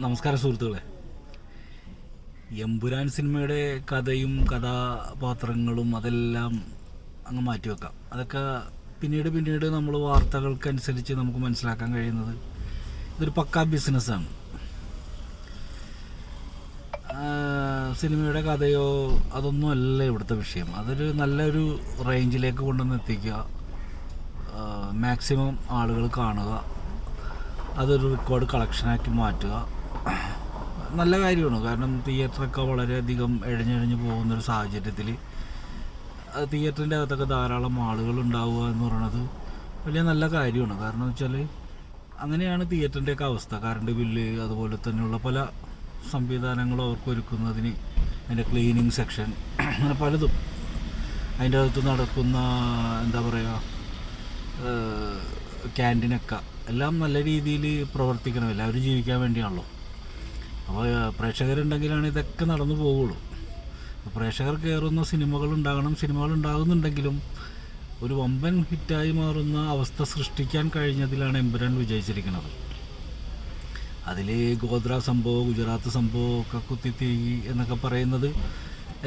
നമസ്കാരം സുഹൃത്തുക്കളെ. എമ്പുരാൻ സിനിമയുടെ കഥയും കഥാപാത്രങ്ങളും അതെല്ലാം അങ്ങ് മാറ്റിവെക്കാം അതൊക്കെ പിന്നീട് പിന്നീട് നമ്മൾ വാർത്തകൾക്കനുസരിച്ച് നമുക്ക് മനസ്സിലാക്കാൻ കഴിയുന്നത് ഇതൊരു പക്കാ ബിസിനസ്സാണ്. സിനിമയുടെ കഥയോ അതൊന്നുമല്ല ഇവിടുത്തെ വിഷയം. അതൊരു നല്ലൊരു റേഞ്ചിലേക്ക് കൊണ്ടുവന്ന് എത്തിക്കുക. മാക്സിമം ആളുകൾ കാണുക. അതൊരു റെക്കോർഡ് കളക്ഷനാക്കി മാറ്റുക. നല്ല കാര്യമാണ്. കാരണം തിയേറ്ററൊക്കെ വളരെയധികം എഴഞ്ഞെഴഞ്ഞ് പോകുന്നൊരു സാഹചര്യത്തിൽ തിയേറ്ററിന്റെ അകത്തൊക്കെ ധാരാളം ആളുകൾ ഉണ്ടാവുക എന്ന് പറയുന്നത് വലിയ നല്ല കാര്യമാണ്. കാരണം വെച്ചാൽ അങ്ങനെയാണ് തിയേറ്ററിന്റെയൊക്കെ അവസ്ഥ. കറണ്ട് ബില്ല് അതുപോലെ തന്നെയുള്ള പല സംവിധാനങ്ങളും അവർക്ക് ഒരുക്കുന്നതിന് അതിന്റെ ക്ലീനിങ് സെക്ഷൻ അങ്ങനെ പലതും. അതിന്റെ അകത്ത് നടക്കുന്ന എന്താ പറയുക ക്യാന്റീനൊക്കെ എല്ലാം നല്ല രീതിയിൽ പ്രവർത്തിക്കണമല്ലോ അവർ ജീവിക്കാൻ വേണ്ടിയാണല്ലോ. അപ്പോൾ പ്രേക്ഷകരുണ്ടെങ്കിലാണ് ഇതൊക്കെ നടന്നു പോവുള്ളൂ. പ്രേക്ഷകർ കയറുന്ന സിനിമകൾ ഉണ്ടാകണം. സിനിമകൾ ഉണ്ടാകുന്നുണ്ടെങ്കിലും ഒരു വമ്പൻ ഹിറ്റായി മാറുന്ന അവസ്ഥ സൃഷ്ടിക്കാൻ കഴിഞ്ഞതിലാണ് എമ്പുരാൻ വിജയിച്ചിരിക്കുന്നത്. അതിൽ ഗോദ്ര സംഭവം ഗുജറാത്ത് സംഭവം ഒക്കെ കുത്തിത്തിരി എന്നൊക്കെ പറയുന്നത്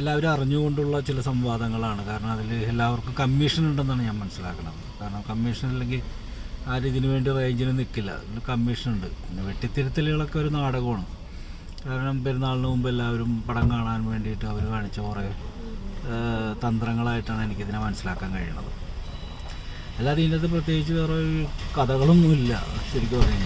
എല്ലാവരും അറിഞ്ഞുകൊണ്ടുള്ള ചില സംവാദങ്ങളാണ്. കാരണം അതിൽ എല്ലാവർക്കും കമ്മീഷൻ ഉണ്ടെന്നാണ് ഞാൻ മനസ്സിലാക്കുന്നത്. കാരണം കമ്മീഷൻ ഇല്ലെങ്കിൽ ആരും ഇതിനു വേണ്ടി റേഞ്ചിന് നിൽക്കില്ല കമ്മീഷൻ ഉണ്ട്. പിന്നെ വെട്ടിത്തിരുത്തലുകളൊക്കെ ഒരു നാടകമാണ്. കാരണം പെരുന്നാളിന് മുമ്പ് എല്ലാവരും പടം കാണാൻ വേണ്ടിയിട്ട് അവർ കാണിച്ച കുറേ തന്ത്രങ്ങളായിട്ടാണ് എനിക്കിതിനെ മനസ്സിലാക്കാൻ കഴിയുന്നത്. അല്ലാതെ ഇതിനകത്ത് പ്രത്യേകിച്ച് വേറെ കഥകളൊന്നുമില്ല ശരിക്കും പറഞ്ഞു